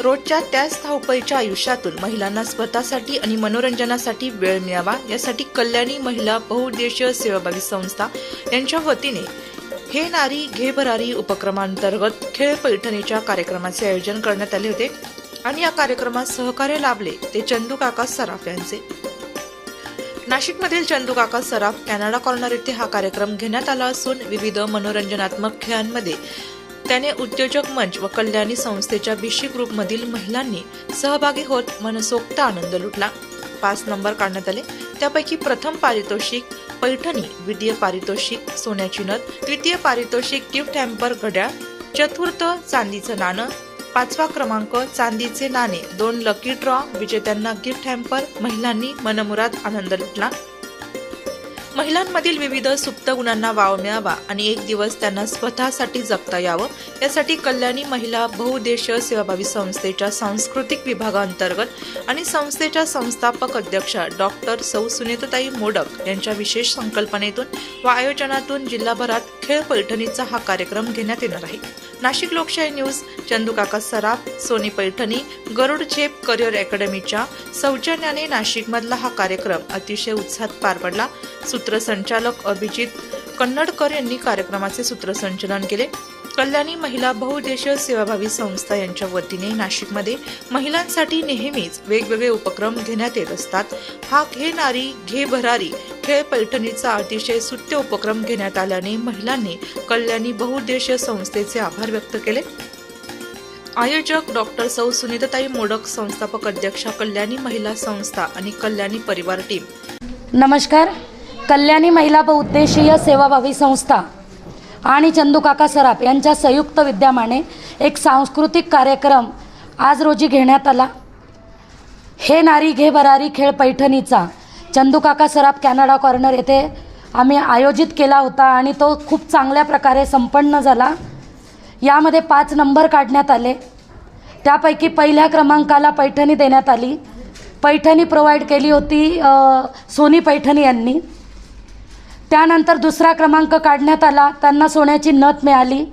रोजच्या त्याच धावपळीच्या आयुष्यातून महिलांना स्वतःसाठी आणि मनोरंजनासाठी वेळ मिळावा यासाठी कल्याणी महिला बहुउद्देशीय सेवाभावी संस्था यांच्या वतीने हे नारी घे भरारी उपक्रमांतर्गत खेळ पैठणीच्या कार्यक्रमाचे आयोजन करण्यात आले होते आणि या कार्यक्रमात सहकार्य लाभले ते चंदू काका सराफ यांचे. नाशिकमधील चंदू काका सराफ कॅनडा कॉर्नर येथे हा कार्यक्रम घेण्यात आला असून विविध मनोरंजनात्मक खेळांमध्ये त्याने उद्योजक मंच व कल्याणी संस्थेच्या बीशी ग्रुपमधील महिलांनी सहभागी होत मनसोक्त आनंद लुटला. पाच नंबर काढण्यात आले. त्यापैकी प्रथम पारितोषिक पैठणी द्वितीय पारितोषिक सोन्याची नथ तृतीय पारितोषिक गिफ्ट हॅम्पर घड्याळ चतुर्थ चांदीचं नाणं पाचवा क्रमांक चांदीचे नाणे दोन लकी ड्रॉ विजेत्यांना गिफ्ट हॅम्पर महिलांनी मनमुराद आनंद लुटला. महिलांमधील विविध सुप्त गुणांना वाव मिळावा आणि एक दिवस त्यांना स्वतःसाठी जगता यावं. यासाठी कल्याणी महिला बहुउद्देशीय सेवाभावी संस्थेच्या सांस्कृतिक विभागांतर्गत आणि संस्थेच्या संस्थापक अध्यक्षा डॉक्टर सौ सुनेतताई मोडक यांच्या विशेष संकल्पनेतून व आयोजनातून जिल्हाभरात खेळ पैठणीचा हा कार्यक्रम घेण्यात येणार आहे. नाशिक लोकशाही न्यूज चंदूकाका सराफ सोनी पैठणी गरुड झेप करिअर अकॅडमीच्या सौजन्याने नाशिकमधला हा कार्यक्रम अतिशय उत्साहात पार पडला. सूत्रसंचालक अभिजित कन्नडकर यांनी कार्यक्रमाचे सूत्रसंचलन केले. कल्याणी महिला बहुउद्देशीय सेवाभावी संस्था यांच्या वतीने नाशिकमध्ये महिलांसाठी नेहमीच वेगवेगळे उपक्रम घेण्यात येत असतात. हा घे नारी घे भरारी खेळ पैठणीचा अतिशय सुत्य उपक्रम घेण्यात आल्याने महिलांनी कल्याणी बहुउद्देशीय संस्थेचे आभार व्यक्त केले. आयोजक डॉक्टर सौ सुनीताताई मोडक संस्थापक अध्यक्षा कल्याणी महिला संस्था आणि कल्याणी परिवार टीम. नमस्कार. कल्याणी महिला बहुउद्देशीय सेवाभावी संस्था आणि चंदूकाका सराफ यांच्या संयुक्त विद्यमाने एक सांस्कृतिक कार्यक्रम आज रोजी घेण्यात आला. हे नारी घे भरारी खेळ पैठणीचा चंदूकाका सराफ कॅनडा कॉर्नर येथे आम्ही आयोजित केला होता आणि तो खूप चांगल्या प्रकारे संपन्न झाला. यामध्ये पाच नंबर काढण्यात आले. त्यापैकी पहिल्या क्रमांकाला पैठणी देण्यात आली. पैठणी प्रोव्हाइड केली होती सोनी पैठणी यांनी. त्यानंतर दुसरा क्रमांक काढण्यात आला. त्यांना सोन्याची नथ मिळाली.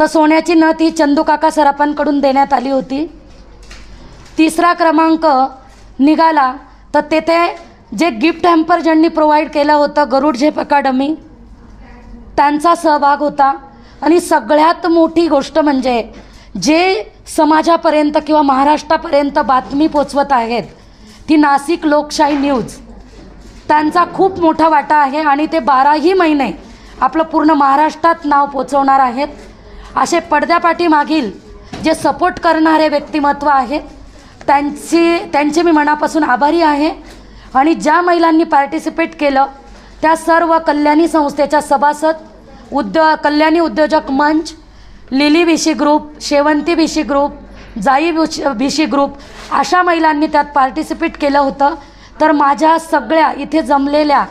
तर सोन्याची नथ ही चंदूकाका सरापांकडून देण्यात आली होती. तिसरा क्रमांक निघाला. तर तेथे जे गिफ्ट हॅम्पर ज्यांनी प्रोव्हाइड केलं होतं गरुड झेप अकॅडमी त्यांचा सहभाग होता. आणि सगळ्यात मोठी गोष्ट म्हणजे जे समाजापर्यंत किंवा महाराष्ट्रापर्यंत बातमी पोचवत आहेत ती नाशिक लोकशाही न्यूज. त्यांचा खूप मोठा वाटा आहे आणि ते बाराही महिने आपलं पूर्ण महाराष्ट्रात नाव पोचवणार आहेत. असे पडद्यापाठीमागील जे सपोर्ट करणारे व्यक्तिमत्व आहेत त्यांची त्यांचे मी मनापासून आभारी आहे. आणि ज्या महिलांनी पार्टिसिपेट केलं त्या सर्व कल्याणी संस्थेच्या सभासद उद्यो कल्याणी उद्योजक मंच लिली विशी ग्रुप शेवंती विशी ग्रुप जाई भिशी भिशी ग्रुप अशा महिलांनी त्यात पार्टिसिपेट केलं होतं. तर माझ्या सगळ्या इथे जमलेल्या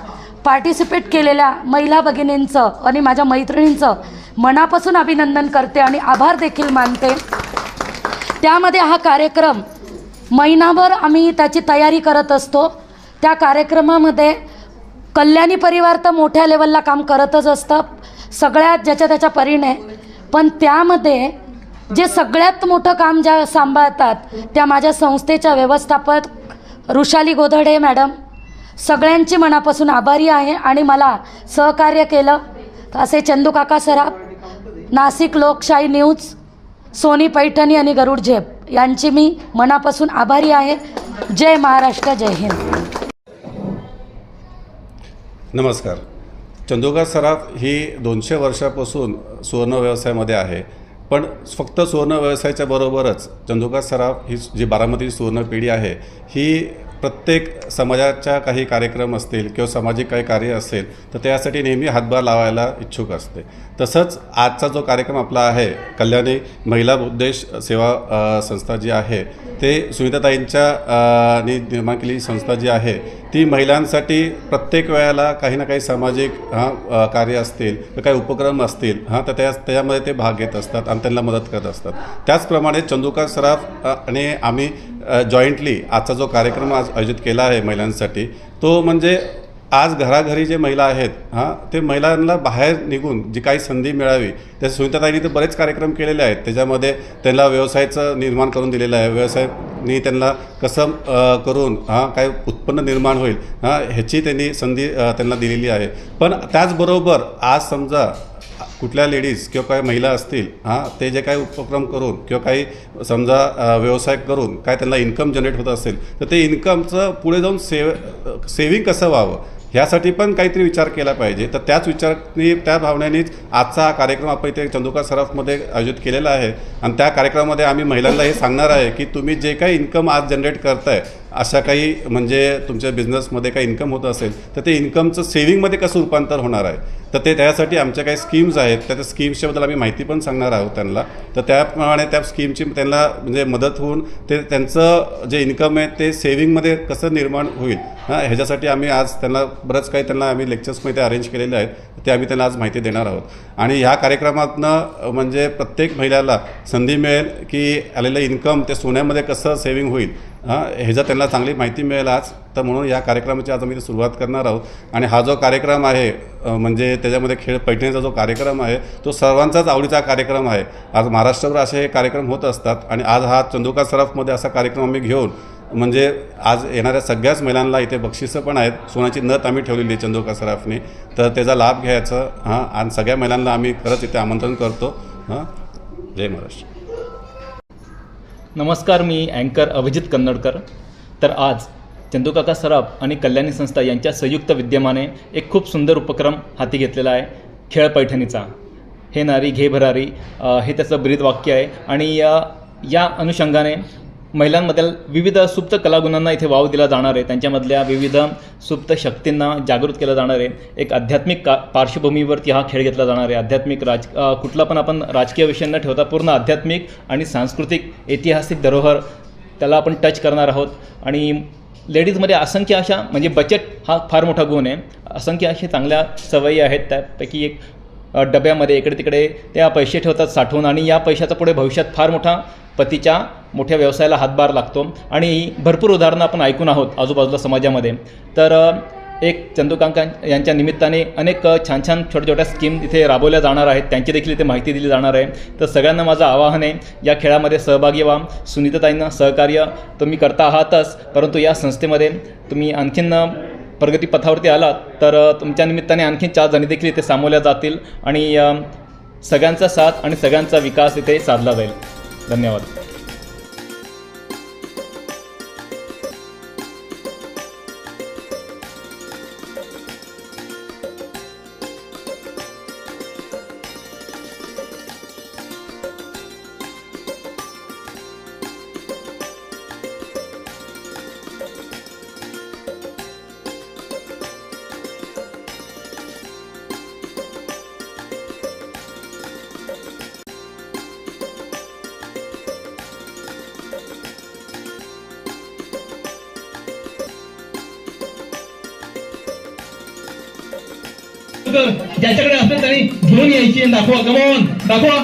पार्टिसिपेट केलेल्या महिला भगिनींचं आणि माझ्या मैत्रिणींचं मनापासून अभिनंदन करते आणि आभार देखील मानते. त्यामध्ये हा कार्यक्रम महिनाभर आम्ही त्याची तयारी करत असतो. त्या कार्यक्रमामध्ये कल्याणी परिवार तर मोठ्या लेवलला काम करतच असतं. सगळ्यात ज्याच्या त्याच्या परीने. पण त्यामध्ये जे सगळ्यात मोठं काम ज्या सांभाळतात त्या माझ्या संस्थेच्या व्यवस्थापक ऋषाली गोधडे मॅडम. सगळ्यांची मनापासून आभारी आहे आणि मला सहकार्य केलं. असे चंदूकाका सराफ नाशिक लोकशाही न्यूज सोनी पैठणी आणि गरुड झेप. यांची मी मनापासून आभारी आहे. जय महाराष्ट्र जय हिंद. नमस्कार. चंदोगा सराफ ही दोनशे वर्षापासून सुवर्ण व्यवसायामध्ये आहे. पण फक्त सुवर्ण व्यवसायाच्या बरोबरच चंदोगा सराफ ही जी बारामती सुवर्ण पिढी आहे ही प्रत्येक समाजाच्या काही कार्यक्रम असतील किंवा सामाजिक काही कार्य असेल तर त्यासाठी नेहमी हातभार लावायला इच्छुक असते. तसंच आजचा जो कार्यक्रम आपला आहे कल्याणी महिला उद्देश सेवा संस्था जी आहे ते सुनीताताईंच्या अ, निर्माण केलेली संस्था जी आहे ती महिलांसाठी प्रत्येक वेळेला काही ना काही सामाजिक हां कार्य असतील तर काही उपक्रम असतील हां तर त्या त्यामध्ये ते भाग घेत असतात आणि त्यांना मदत करत असतात. त्याचप्रमाणे चंदुका सराफ आणि आम्ही जॉईंटली आजचा जो कार्यक्रम आज आयोजित केला आहे महिलांसाठी तो म्हणजे आज घराघरी जे महिला आहेत हां ते महिलांना बाहेर निघून जी काही संधी मिळावी त्या सुनीताताईंनी तर बरेच कार्यक्रम केलेले आहेत. त्याच्यामध्ये त्यांना व्यवसायाचं निर्माण करून दिलेलं आहे. व्यवसायानी त्यांना कसं करून हां काय उत्पन्न निर्माण होईल हां ह्याची त्यांनी संधी त्यांना दिलेली आहे. पण त्याचबरोबर आज समजा कुठल्या लेडीज किंवा काही महिला असतील हां ते जे काही उपक्रम करून किंवा काही समजा व्यवसाय करून काय त्यांना इन्कम जनरेट होत असेल तर ते इन्कमचं पुढे जाऊन सेव सेविंग कसं व्हावं? ह्यासाठी पण काहीतरी विचार केला पाहिजे. तर त्याच विचाराने त्या भावनेनेच आजचा हा कार्यक्रम आपण इथे चंदुका सराफमध्ये आयोजित केलेला आहे. आणि त्या कार्यक्रमामध्ये आम्ही महिलांना हे सांगणार आहे की तुम्ही जे काही इन्कम आज जनरेट करताय अशा काही म्हणजे तुमच्या बिझनेसमध्ये काही इन्कम होत असेल तर ते इन्कमचं सेविंगमध्ये कसं रूपांतर होणार आहे? तर ते त्यासाठी आमच्या काही स्कीम्स आहेत त्या त्या स्कीम्सच्याबद्दल आम्ही माहिती पण सांगणार आहोत त्यांना. तर त्याप्रमाणे त्या स्कीमची त्यांना म्हणजे मदत होऊन ते त्यांचं जे इन्कम आहे ते सेविंगमध्ये कसं निर्माण होईल हां ह्याच्यासाठी आम्ही आज त्यांना बरंच काही त्यांना आम्ही लेक्चर्समध्ये अरेंज केलेले आहेत ते आम्ही त्यांना आज माहिती देणार आहोत. आणि ह्या कार्यक्रमातनं म्हणजे प्रत्येक महिलाला संधी मिळेल की आलेलं इन्कम ते सोन्यामध्ये कसं सेविंग होईल हां त्यांना चांगली माहिती मिळेल आज तर म्हणून या कार्यक्रमाची आज आम्ही सुरुवात करणार आहोत. आणि हा जो कार्यक्रम आहे म्हणजे त्याच्यामध्ये खेळ पैठणीचा जो कार्यक्रम आहे तो सर्वांचाच आवडीचा कार्यक्रम आहे. आज महाराष्ट्रभर असे हे कार्यक्रम होत असतात आणि आज हा चंदुका सराफमध्ये असा कार्यक्रम आम्ही घेऊन म्हणजे आज येणाऱ्या सगळ्याच महिलांना इथे बक्षिसं पण आहेत. सोन्याची नथ आम्ही ठेवलेली आहे चंदुका सराफने. तर त्याचा लाभ घ्यायचा हां आणि सगळ्या महिलांना आम्ही खरंच इथे आमंत्रण करतो. हां. जय महाराष्ट्र. नमस्कार मी अँकर अभिजित कन्नडकर. तर आज चंदूकाका सराफ आणि कल्याणी संस्था यांच्या संयुक्त विद्यमाने एक खूप सुंदर उपक्रम हाती घेतलेला आहे खेळ पैठणीचा. हे नारी घे भरारी हे त्याचं ब्रीद वाक्य आहे. आणि या या अनुषंगाने महिलांमधील विविध सुप्त कलागुणांना इथे वाव दिला जाणार आहे. त्यांच्यामधल्या विविध सुप्त शक्तींना जागृत केलं जाणार आहे. एक आध्यात्मिक का पार्श्वभूमीवरती हा खेळ घेतला जाणार आहे. आध्यात्मिक राज कुठला पण आपण राजकीय विषय न ठेवता पूर्ण आध्यात्मिक आणि सांस्कृतिक ऐतिहासिक धरोहर त्याला आपण टच करणार आहोत. आणि लेडीजमध्ये असंख्य अशा म्हणजे बचत हा फार मोठा गुण आहे. असंख्य अशा चांगल्या सवयी आहेत. त्यापैकी एक डब्यामध्ये इकडे तिकडे त्या पैसे ठेवतात साठवून आणि या पैशाचा पुढे भविष्यात फार मोठा पतीच्या मोठ्या व्यवसायाला हातभार लागतो. आणि भरपूर उदाहरणं आपण ऐकून आहोत आजूबाजूला समाजामध्ये. तर एक चंदूकांका यांच्या निमित्ताने अनेक छान छान छोट्या छोट्या स्कीम इथे राबवल्या जाणार आहेत. त्यांची देखील इथे माहिती दिली जाणार आहे. तर सगळ्यांना माझं आवाहन आहे या खेळामध्ये सहभागी व्हा. सुनीताताईंना सहकार्य तुम्ही करता आहातच परंतु या संस्थेमध्ये तुम्ही आणखीन प्रगतीपथावरती आलात तर तुमच्या निमित्ताने आणखीन चार जणी देखील इथे सामावल्या जातील आणि सगळ्यांचा साथ आणि सगळ्यांचा विकास इथे साधला जाईल. धन्यवाद. ज्याच्याकडे असेल त्यांनी घेऊन यायची दाखवा कमॉन दाखवा.